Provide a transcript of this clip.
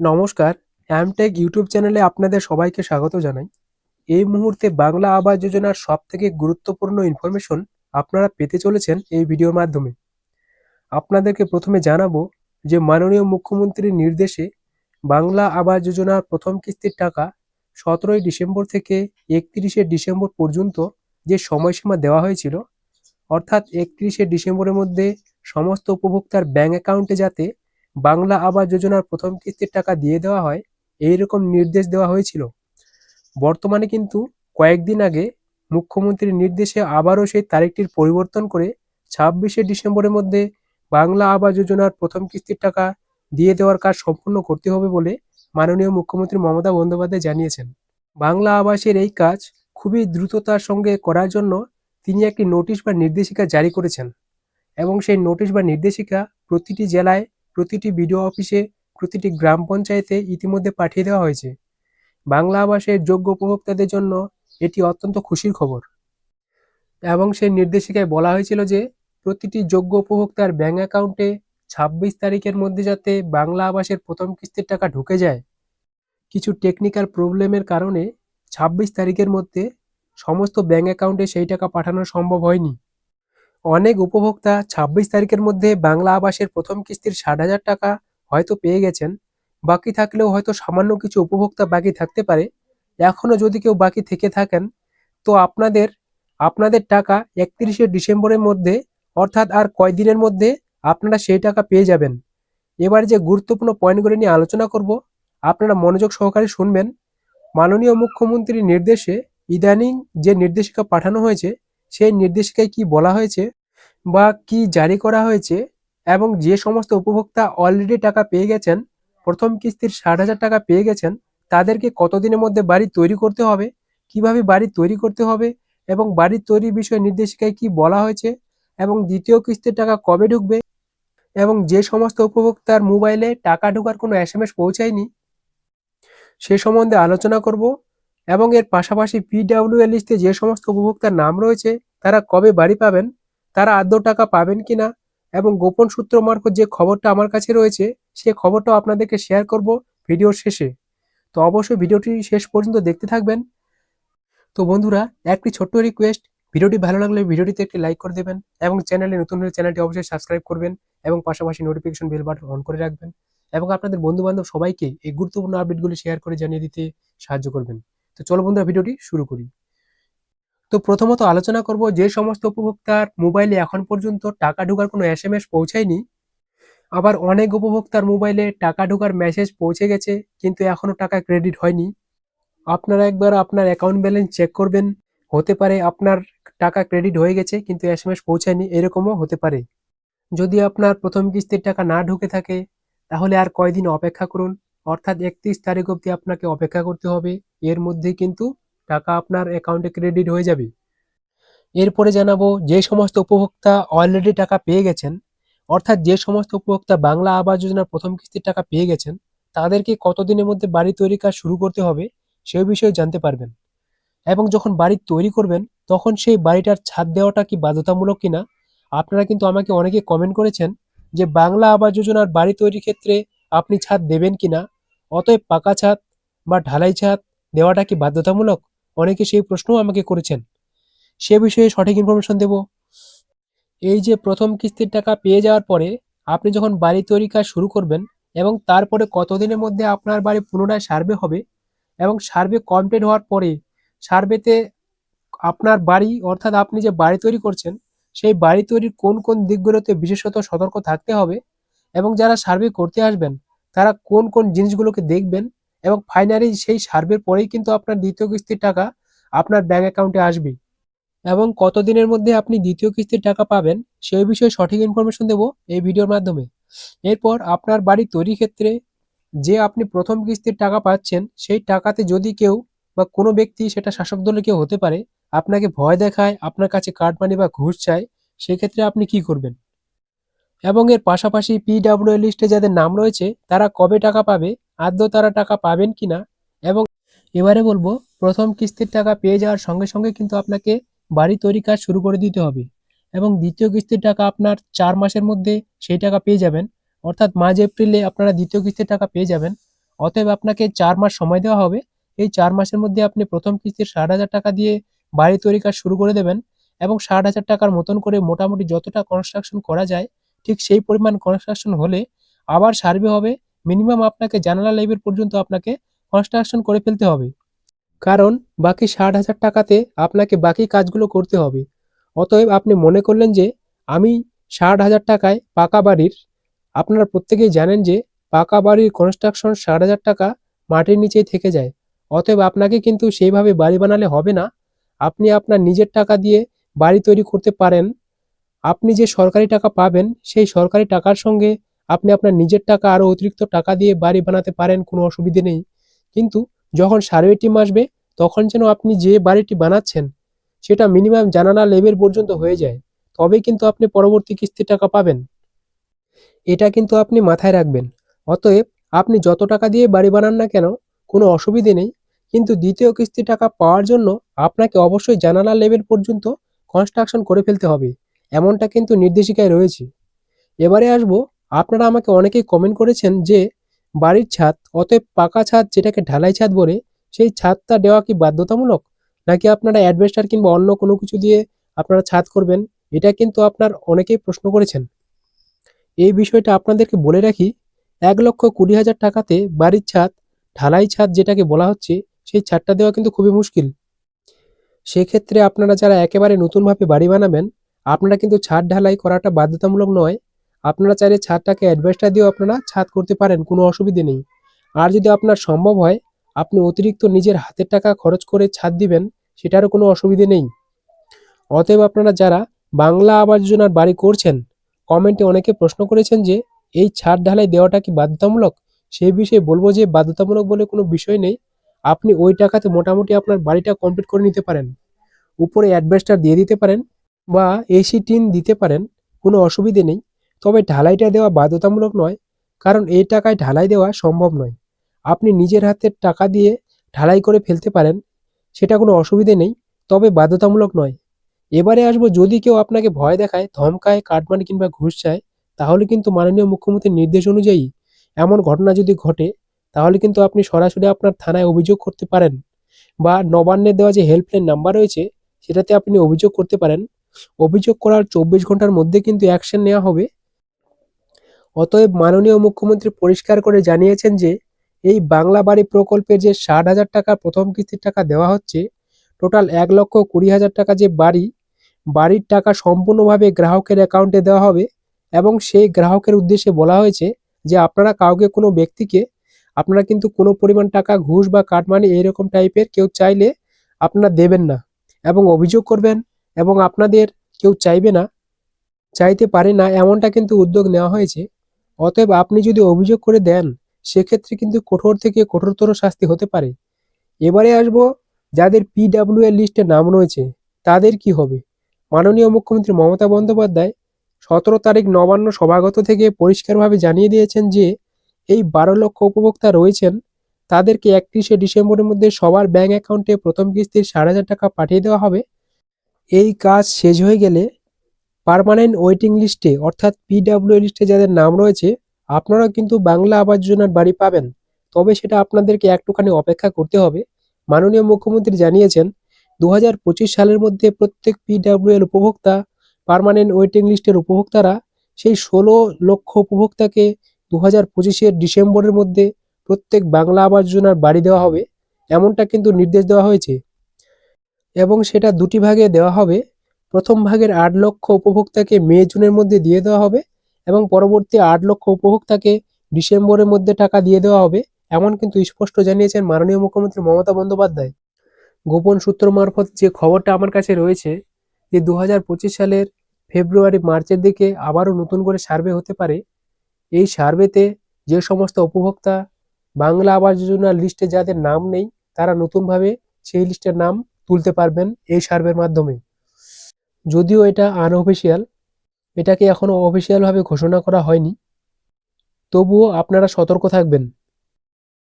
নমস্কার Amtech YouTube চ্যানেলে আপনাদের সবাইকে স্বাগত জানাই। এই মুহূর্তে বাংলা আবাস যোজনার সব থেকে গুরুত্বপূর্ণ ইনফরমেশন আপনারা পেতে চলেছেন এই ভিডিওর মাধ্যমে। আপনাদেরকে প্রথমে জানাব যে মাননীয় মুখ্যমন্ত্রীর নির্দেশে বাংলা আবাস যোজনার প্রথম কিস্তির টাকা সতেরোই ডিসেম্বর থেকে একত্রিশে ডিসেম্বর পর্যন্ত যে সময়সীমা দেওয়া হয়েছিল, অর্থাৎ একত্রিশে ডিসেম্বরের মধ্যে সমস্ত উপভোক্তার ব্যাঙ্ক অ্যাকাউন্টে যাতে বাংলা আবাস যোজনার প্রথম কিস্তির টাকা দিয়ে দেওয়া হয় এই রকম নির্দেশ দেওয়া হয়েছিল। বর্তমানে কিন্তু কয়েকদিন আগে মুখ্যমন্ত্রীর নির্দেশে আবারও সেই তারিখটির পরিবর্তন করে ছাব্বিশে ডিসেম্বরের মধ্যে বাংলা আবাস যোজনার প্রথম কিস্তির টাকা দিয়ে দেওয়ার কাজ সম্পূর্ণ করতে হবে বলে মাননীয় মুখ্যমন্ত্রী মমতা বন্দ্যোপাধ্যায় জানিয়েছেন। বাংলা আবাসের এই কাজ খুবই দ্রুততার সঙ্গে করার জন্য তিনি একটি নোটিশ বা নির্দেশিকা জারি করেছেন এবং সেই নোটিশ বা নির্দেশিকা প্রতিটি জেলায় প্রতিটি বিডিও অফিসে প্রতিটি গ্রাম পঞ্চায়েতে ইতিমধ্যে পাঠিয়ে দেওয়া হয়েছে। বাংলা আবাসের যোগ্য উপভোক্তাদের জন্য এটি অত্যন্ত খুশির খবর। এবং সেই নির্দেশিকায় বলা হয়েছিল যে, প্রতিটি যোগ্য উপভোক্তার ব্যাঙ্ক অ্যাকাউন্টে ছাব্বিশ তারিখের মধ্যে যাতে বাংলা আবাসের প্রথম কিস্তির টাকা ঢুকে যায়। কিছু টেকনিক্যাল প্রবলেমের কারণে ছাব্বিশ তারিখের মধ্যে সমস্ত ব্যাঙ্ক অ্যাকাউন্টে সেই টাকা পাঠানো সম্ভব হয়নি। অনেক উপভোক্তা ছাব্বিশ তারিখের মধ্যে বাংলা আবাসের প্রথম কিস্তির ষাট হাজার টাকা হয়তো পেয়ে গেছেন। বাকি থাকলেও হয়তো সামান্য কিছু উপভোক্তা বাকি থাকতে পারে। এখনও যদি কেউ বাকি থেকে থাকেন, তো আপনাদের আপনাদের টাকা একত্রিশে ডিসেম্বরের মধ্যে, অর্থাৎ আর কয়দিনের মধ্যে আপনারা সেই টাকা পেয়ে যাবেন। এবার যে গুরুত্বপূর্ণ পয়েন্টগুলো নিয়ে আলোচনা করব, আপনারা মনোযোগ সহকারে শুনবেন। মাননীয় মুখ্যমন্ত্রীর নির্দেশে, ইদানিং যে নির্দেশিকা পাঠানো হয়েছে সেই নির্দেশিকায় কি বলা হয়েছে বা কি জারি করা হয়েছে এবং যে সমস্ত উপভোক্তা অলরেডি টাকা পেয়ে গেছেন, প্রথম কিস্তির ষাট হাজার টাকা পেয়ে গেছেন, তাদেরকে কতদিনের মধ্যে বাড়ি তৈরি করতে হবে, কীভাবে বাড়ি তৈরি করতে হবে এবং বাড়ির তৈরির বিষয়ে নির্দেশিকায় কি বলা হয়েছে এবং দ্বিতীয় কিস্তির টাকা কবে ঢুকবে এবং যে সমস্ত উপভোক্তার মোবাইলে টাকা ঢোকার কোনো এস এম এস পৌঁছায়নি, সে সম্বন্ধে আলোচনা করব। এবং এর পাশাপাশি পিডাব্লিউএল লিস্টে যে সমস্ত উপভোক্তার নাম রয়েছে, তারা কবে বাড়ি পাবেন, তারা আদৌ টাকা পাবেন কি না এবং গোপন সূত্র মারফত যে খবরটা আমার কাছে রয়েছে, সে খবরটাও আপনাদেরকে শেয়ার করব ভিডিওর শেষে। তো অবশ্যই ভিডিওটি শেষ পর্যন্ত দেখতে থাকবেন। তো বন্ধুরা, একটি ছোট্ট রিকোয়েস্ট ভিডিওটি ভালো লাগলে ভিডিওটিতে একটি লাইক করে দেবেন, এবং চ্যানেলে নতুন হলে চ্যানেলটি অবশ্যই সাবস্ক্রাইব করবেন, এবং পাশাপাশি নোটিফিকেশন বেল বাটন অন করে রাখবেন, এবং আপনাদের বন্ধু বান্ধব সবাইকে এই গুরুত্বপূর্ণ আপডেটগুলি শেয়ার করে জানিয়ে দিতে সাহায্য করবেন। তো চলো বন্ধুরা ভিডিওটি শুরু করি। তো প্রথমত আলোচনা করব যে সমস্ত উপভোক্তার মোবাইলে এখন পর্যন্ত টাকা ঢোকার কোনো এস এম এস পৌঁছায়নি। আবার অনেক উপভোক্তার মোবাইলে টাকা ঢোকার মেসেজ পৌঁছে গেছে, কিন্তু এখনও টাকা ক্রেডিট হয়নি। আপনারা একবার আপনার অ্যাকাউন্ট ব্যালেন্স চেক করবেন। হতে পারে আপনার টাকা ক্রেডিট হয়ে গেছে, কিন্তু এস এম এস পৌঁছায়নি, এরকমও হতে পারে। যদি আপনার প্রথম কিস্তির টাকা না ঢুকে থাকে, তাহলে আর কয়দিন অপেক্ষা করুন। অর্থাৎ একত্রিশ তারিখ অবধি আপনাকে অপেক্ষা করতে হবে। এর মধ্যে কিন্তু টাকা আপনার অ্যাকাউন্টে ক্রেডিট হয়ে যাবে। এরপরে জানাব যে সমস্ত উপভোক্তা অলরেডি টাকা পেয়ে গেছেন, অর্থাৎ যে সমস্ত উপভোক্তা বাংলা আবাস যোজনার প্রথম কিস্তির টাকা পেয়ে গেছেন, তাদেরকে কতদিনের মধ্যে বাড়ি তৈরি কাজ শুরু করতে হবে সেই বিষয়ে জানতে পারবেন। এবং যখন বাড়ি তৈরি করবেন, তখন সেই বাড়িটার ছাদ দেওয়াটা কি বাধ্যতামূলক কিনা, আপনারা কিন্তু আমাকে অনেকে কমেন্ট করেছেন যে বাংলা আবাস যোজনার বাড়ি তৈরির ক্ষেত্রে আপনি ছাদ দেবেন কিনা অতএব পাকা ছাদ বা ঢালাই ছাদ দেওয়াটা কি বাধ্যতামূলক? অনেকে সেই প্রশ্নও আমাকে করেছেন। সে বিষয়ে সঠিক ইনফরমেশন দেব। এই যে প্রথম কিস্তির টাকা পেয়ে যাওয়ার পরে আপনি যখন বাড়ি তৈরি কাজ শুরু করবেন এবং তারপরে কতদিনের মধ্যে আপনার বাড়ি পুনরায় সার্ভে হবে এবং সার্ভে কমপ্লিট হওয়ার পরে সার্ভেতে আপনার বাড়ি অর্থাৎ আপনি যে বাড়ি তৈরি করছেন, সেই বাড়ি তৈরির কোন কোন দিকগুলোতে বিশেষত সতর্ক থাকতে হবে এবং যারা সার্ভে করতে আসবেন তারা কোন কোন জিনিসগুলোকে দেখবেন এবং ফাইনালি সেই সার্ভের পরেই কিন্তু আপনার দ্বিতীয় কিস্তির টাকা আপনার ব্যাঙ্ক অ্যাকাউন্টে আসবে। এবং কতদিনের মধ্যে আপনি দ্বিতীয় কিস্তির টাকা পাবেন সেই বিষয়ে সঠিক ইনফরমেশন দেব এই ভিডিওর মাধ্যমে। এরপর আপনার বাড়ি তৈরির ক্ষেত্রে যে আপনি প্রথম কিস্তির টাকা পাচ্ছেন, সেই টাকাতে যদি কেউ বা কোনো ব্যক্তি সেটা শাসক দলের কেউ হতে পারে, আপনাকে ভয় দেখায়, আপনার কাছে কার্ড মানি বা ঘুষ চায়, সেক্ষেত্রে আপনি কি করবেন? এবং এর পাশাপাশি পিডাব্লিউ লিস্টে যাদের নাম রয়েছে, তারা কবে টাকা পাবে, আদৌ তারা টাকা পাবেন কিনা, এবং এবারে বলব, প্রথম কিস্তির টাকা পেয়ে যাওয়ার সঙ্গে সঙ্গে কিন্তু আপনাকে বাড়ি তৈরি কাজ শুরু করে দিতে হবে। এবং দ্বিতীয় কিস্তির টাকা আপনার চার মাসের মধ্যে সেই টাকা পেয়ে যাবেন। অর্থাৎ মার্চ, এপ্রিলে আপনারা দ্বিতীয় কিস্তির টাকা পেয়ে যাবেন। অতএব আপনাকে চার মাস সময় দেওয়া হবে। এই চার মাসের মধ্যে আপনি প্রথম কিস্তির ষাট হাজার টাকা দিয়ে বাড়ি তৈরি কাজ শুরু করে দেবেন। এবং ষাট হাজার টাকার মতন করে মোটামুটি যতটা কনস্ট্রাকশন করা যায় ঠিক সেই পরিমাণ কনস্ট্রাকশন হলে আবার সার্ভে হবে। মিনিমাম আপনাকে জানালা লেভেল পর্যন্ত আপনাকে কনস্ট্রাকশন করে ফেলতে হবে। কারণ বাকি ষাট হাজার টাকাতে আপনাকে বাকি কাজগুলো করতে হবে। অতএব আপনি মনে করলেন যে, আমি ষাট হাজার টাকায় পাকা বাড়ির, আপনারা প্রত্যেকেই জানেন যে, পাকা বাড়ির কনস্ট্রাকশন ষাট হাজার টাকা মাটির নিচেই থেকে যায়। অতএব আপনাকে কিন্তু সেইভাবে বাড়ি বানালে হবে না। আপনি আপনার নিজের টাকা দিয়ে বাড়ি তৈরি করতে পারেন। আপনি যে সরকারি টাকা পাবেন, সেই সরকারি টাকার সঙ্গে আপনি আপনার নিজের টাকা আরও অতিরিক্ত টাকা দিয়ে বাড়ি বানাতে পারেন, কোনো অসুবিধে নেই। কিন্তু যখন সার্ভে আসবে, তখন যেন আপনি যে বাড়িটি বানাচ্ছেন, সেটা মিনিমাম জানানা লেভেল পর্যন্ত হয়ে যায়। তবেই কিন্তু আপনি পরবর্তী কিস্তির টাকা পাবেন। এটা কিন্তু আপনি মাথায় রাখবেন। অতএব আপনি যত টাকা দিয়ে বাড়ি বানান না কেন, কোনো অসুবিধে নেই। কিন্তু দ্বিতীয় কিস্তির টাকা পাওয়ার জন্য আপনাকে অবশ্যই জানালা লেভেল পর্যন্ত কনস্ট্রাকশন করে ফেলতে হবে। এমনটা কিন্তু নির্দেশিকায় রয়েছে। এবারে আসব, আপনারা আমাকে অনেকেই কমেন্ট করেছেন যে, বাড়ির ছাদ, অতএব পাকা ছাদ যেটাকে ঢালাই ছাদ বলে, সেই ছাদটা দেওয়া কি বাধ্যতামূলক? নাকি আপনারা অ্যাডভেস্টার কিংবা অন্য কোনো কিছু দিয়ে আপনারা ছাদ করবেন? এটা কিন্তু আপনার অনেকেই প্রশ্ন করেছেন। এই বিষয়টা আপনাদেরকে বলে রাখি, এক লক্ষ কুড়ি হাজার টাকাতে বাড়ির ছাদ, ঢালাই ছাদ যেটাকে বলা হচ্ছে, সেই ছাদটা দেওয়া কিন্তু খুবই মুশকিল। সেক্ষেত্রে আপনারা যারা একেবারে নতুনভাবে বাড়ি বানাবেন আপনারা কিন্তু ছাদ ঢালাই করাটা বাধ্যতামূলক নয়। আপনারা চাইলে ছাদটাকে অ্যাডভেস্টার দিয়েও আপনারা ছাদ করতে পারেন, কোনো অসুবিধে নেই। আর যদি আপনার সম্ভব হয়, আপনি অতিরিক্ত নিজের হাতের টাকা খরচ করে ছাদ দিবেন, সেটারও কোনো অসুবিধে নেই। অতএব আপনারা যারা বাংলা আবাস যোজনার বাড়ি করছেন, কমেন্টে অনেকে প্রশ্ন করেছেন যে, এই ছাদ ঢালাই দেওয়াটা কি বাধ্যতামূলক? সেই বিষয়ে বলব যে, বাধ্যতামূলক বলে কোনো বিষয় নেই। আপনি ওই টাকাতে মোটামুটি আপনার বাড়িটা কমপ্লিট করে নিতে পারেন। উপরে অ্যাডভেস্টার দিয়ে দিতে পারেন। বা এসি টিন দিতে পারেন, কোনো অসুবিধে নেই। তবে ঢালাইটা দেওয়া বাধ্যতামূলক নয়, কারণ এই টাকায় ঢালাই দেওয়া সম্ভব নয়। আপনি নিজের হাতের টাকা দিয়ে ঢালাই করে ফেলতে পারেন, সেটা কোনো অসুবিধে নেই, তবে বাধ্যতামূলক নয়। এবারে আসব, যদি কেউ আপনাকে ভয় দেখায়, ধমকায়, কাটমানি কিংবা ঘুষ চায়, তাহলে কিন্তু মাননীয় মুখ্যমন্ত্রীর নির্দেশ অনুযায়ী এমন ঘটনা যদি ঘটে, তাহলে কিন্তু আপনি সরাসরি আপনার থানায় অভিযোগ করতে পারেন। বা নবান্নের দেওয়া যে হেল্পলাইন নাম্বার রয়েছে, সেটাতে আপনি অভিযোগ করতে পারেন। অভিযোগ করার চব্বিশ ঘণ্টার মধ্যে কিন্তু অ্যাকশন নেওয়া হবে। অতএব মাননীয় মুখ্যমন্ত্রী পরিষ্কার করে জানিয়েছেন যে, এই বাংলা বাড়ি প্রকল্পের যে ষাট হাজার টাকা প্রথম কিস্তির টাকা দেওয়া হচ্ছে টোটাল এক লক্ষ কুড়ি হাজার টাকা যে বাড়ি, বাড়ির টাকা সম্পূর্ণভাবে গ্রাহকের অ্যাকাউন্টে দেওয়া হবে এবং সেই গ্রাহকের উদ্দেশ্যে বলা হয়েছে যে, আপনারা কাউকে, কোনো ব্যক্তিকে, আপনারা কিন্তু কোনো পরিমাণ টাকা ঘুষ বা কাটমানি এরকম টাইপের কেউ চাইলে আপনারা দেবেন না এবং অভিযোগ করবেন এবং আপনাদের কেউ চাইবে না, চাইতে পারে না এমনটা কিন্তু উদ্যোগ নেওয়া হয়েছে। অতএব আপনি যদি অভিযোগ করে দেন, সেক্ষেত্রে কিন্তু কঠোর থেকে কঠোরতর শাস্তি হতে পারে। এবারে আসব যাদের পিডাব্লিউ এর লিস্টে নাম রয়েছে, তাদের কি হবে? মাননীয় মুখ্যমন্ত্রী মমতা বন্দ্যোপাধ্যায় সতেরো তারিখ নবান্ন সভাগত থেকে পরিষ্কারভাবে জানিয়ে দিয়েছেন যে, এই বারো লক্ষ উপভোক্তা রয়েছেন, তাদেরকে একত্রিশে ডিসেম্বরের মধ্যে সবার ব্যাংক অ্যাকাউন্টে প্রথম কিস্তির ষাট হাজার টাকা পাঠিয়ে দেওয়া হবে। এই কাজ শেষ হয়ে গেলে পারমানেন্ট ওয়েটিং লিস্টে অর্থাৎ পিডাব্লিউ লিস্টে যাদের নাম রয়েছে আপনারা কিন্তু বাংলা আবাস যোজনার বাড়ি পাবেন। তবে সেটা আপনাদেরকে একটুখানি অপেক্ষা করতে হবে। মাননীয় মুখ্যমন্ত্রী জানিয়েছেন দু হাজার পঁচিশ সালের মধ্যে প্রত্যেক পিডাব্লিউ এর উপভোক্তা পারমানেন্ট ওয়েটিং লিস্টের উপভোক্তারা সেই ষোলো লক্ষ উপভোক্তাকে দু হাজার পঁচিশের ডিসেম্বরের মধ্যে প্রত্যেক বাংলা আবাস যোজনার বাড়ি দেওয়া হবে। এমনটা কিন্তু নির্দেশ দেওয়া হয়েছে। এবং সেটা দুটি ভাগে দেওয়া হবে। প্রথম ভাগের আট লক্ষ উপভোক্তাকে মে, জুনের মধ্যে দিয়ে দেওয়া হবে এবং পরবর্তী আট লক্ষ উপভোক্তাকে ডিসেম্বরের মধ্যে টাকা দিয়ে দেওয়া হবে, এমন কিন্তু স্পষ্ট জানিয়েছেন মাননীয় মুখ্যমন্ত্রী মমতা বন্দ্যোপাধ্যায়। গোপন সূত্র মারফত যে খবরটা আমার কাছে রয়েছে যে দু হাজার পঁচিশ সালের ফেব্রুয়ারি, মার্চের দিকে আবারও নতুন করে সার্ভে হতে পারে, এই সার্ভেতে যে সমস্ত উপভোক্তা বাংলা আবাস যোজনার লিস্টে যাদের নাম নেই, তারা নতুনভাবে সেই লিস্টের নাম তুলতে পারবেন এই সার্ভের মাধ্যমে। যদিও এটা আনঅফিসিয়াল এটাকে এখনও অফিসিয়ালভাবে ঘোষণা করা হয়নি, তবুও আপনারা সতর্ক থাকবেন।